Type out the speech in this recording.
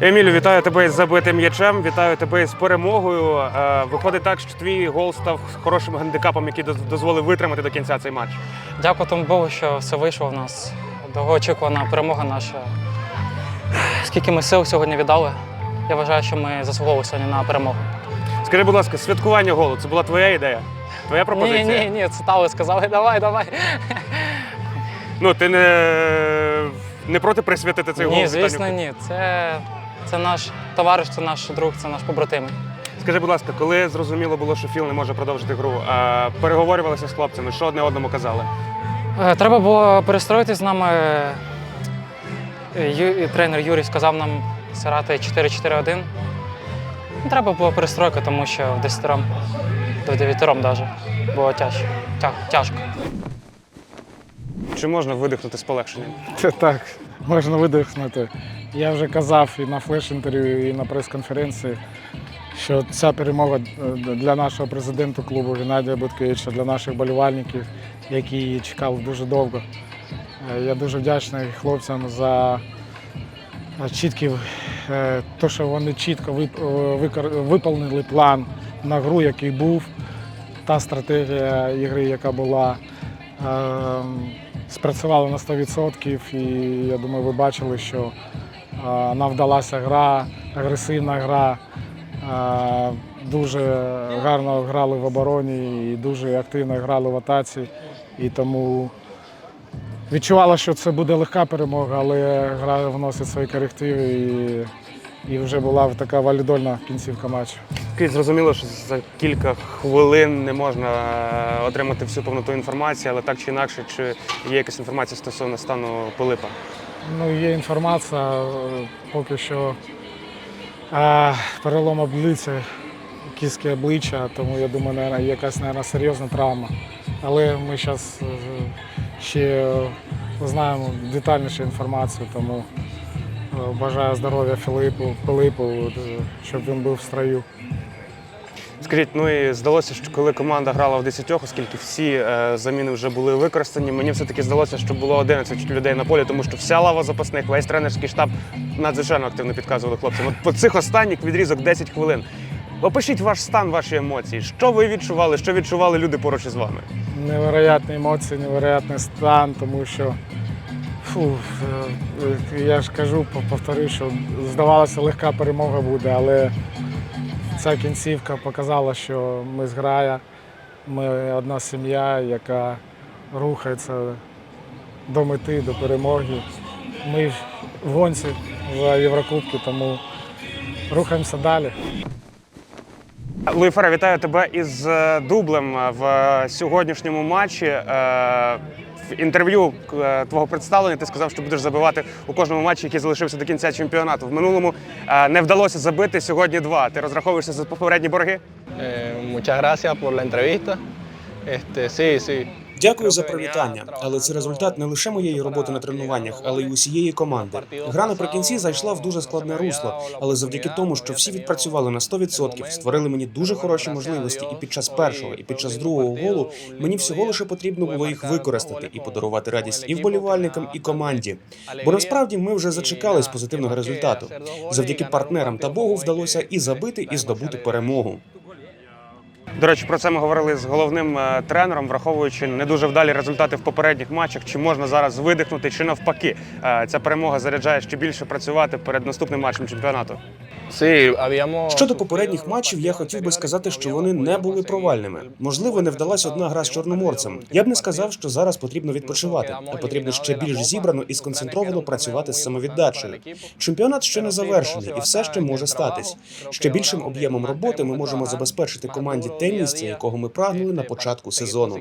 Емілю, вітаю тебе із забитим м'ячем. Вітаю тебе із перемогою. Е, Виходить так, що твій гол став хорошим гандикапом, який дозволив витримати до кінця цей матч. Дякую тому Богу, що все вийшло в нас. Довгоочікувана перемога наша. Скільки ми сил сьогодні віддали, я вважаю, що ми заслуговували сьогодні на перемогу. Скажи, будь ласка, святкування голу це була твоя ідея? Твоя пропозиція? Ні, ні, ні, це Тали сказали, давай, давай. Ну ти не, не проти присвятити цей гол? Ні, звісно, ні. Це, це наш товариш, це наш друг, це наш побратим. Скажи, будь ласка, коли зрозуміло було, що Філ не може продовжити гру, а переговорювалися з хлопцями, що одне одному казали? Е, Треба було перестроїтись з нами. Е, Ю- Тренер Юрій сказав нам грати 4-4-1. Ну, Треба було перестройка, тому що в 10 до 9 навіть було тяжко. Тя- тяжко. Чи можна видихнути з полегшенням? Це так, можна видихнути. Я вже казав і на флеш-інтерв'ю, і на прес-конференції, що ця перемога е, для нашого президента клубу Геннадія Буткевича, для наших болівальників, які її чекали дуже довго. Е, Я дуже вдячний хлопцям за е, чіткі, е, то, що вони чітко вип- виповнили план на гру, який був, та стратегія ігри, яка була. Спрацювала на 100%, і я думаю, ви бачили, що нам вдалася гра, агресивна гра. Дуже гарно грали в обороні і дуже активно грали в атаці. І тому відчувала, що це буде легка перемога, але гра вносить свої корективи і, і вже була така валідольна кінцівка матчу. Окей, зрозуміло, що за кілька хвилин не можна е, отримати всю повноту інформації, але так чи інакше, чи є якась інформація стосовно стану Пилипа? Ну, є інформація, е, поки що е, перелом обличчя, кістки обличчя, тому я думаю, наверно, якась наверно, серйозна травма. Але ми зараз ще знаємо детальнішу інформацію, тому бажаю здоров'я Філипу, Пилипу, щоб він був в строю. Скажіть, ну і здалося, що коли команда грала в 10, оскільки всі е, заміни вже були використані, мені все-таки здалося, що було 11 людей на полі, тому що вся лава запасних, весь тренерський штаб надзвичайно активно підказували хлопцям. От по цих останніх відрізок 10 хвилин. Опишіть ваш стан, ваші емоції. Що ви відчували, що відчували люди поруч із вами? невероятні емоції, невероятний стан, тому що фу, е, я ж кажу, пов- повторю, що здавалося, легка перемога буде, але ця кінцівка показала, що ми зграя, ми одна сім'я, яка рухається до мети, до перемоги. Ми в гонці за Єврокубки, тому рухаємося далі. Луїфера, вітаю тебе із е, дублем в е, сьогоднішньому матчі. Е, В інтерв'ю твого представлення ти сказав, що будеш забивати у кожному матчі, який залишився до кінця чемпіонату. В минулому не вдалося забити сьогодні два. Ти розраховуєшся за попередні борги? Muchas gracias por la entrevista. Дякую за привітання, але це результат не лише моєї роботи на тренуваннях, але й усієї команди. Гра наприкінці зайшла в дуже складне русло, але завдяки тому, що всі відпрацювали на 100%, створили мені дуже хороші можливості і під час першого, і під час другого голу мені всього лише потрібно було їх використати і подарувати радість і вболівальникам, і команді. Бо насправді ми вже зачекались позитивного результату. Завдяки партнерам та Богу вдалося і забити, і здобути перемогу. До речі, про це ми говорили з головним е, тренером, враховуючи не дуже вдалі результати в попередніх матчах. Чи можна зараз видихнути, чи навпаки, е, ця перемога заряджає ще більше працювати перед наступним матчем чемпіонату. Щодо попередніх матчів, я хотів би сказати, що вони не були провальними. Можливо, не вдалась одна гра з чорноморцем. Я б не сказав, що зараз потрібно відпочивати, а потрібно ще більш зібрано і сконцентровано працювати з самовіддачею. Чемпіонат ще не завершений, і все ще може статись. Ще більшим об'ємом роботи ми можемо забезпечити команді те місце, якого ми прагнули на початку сезону.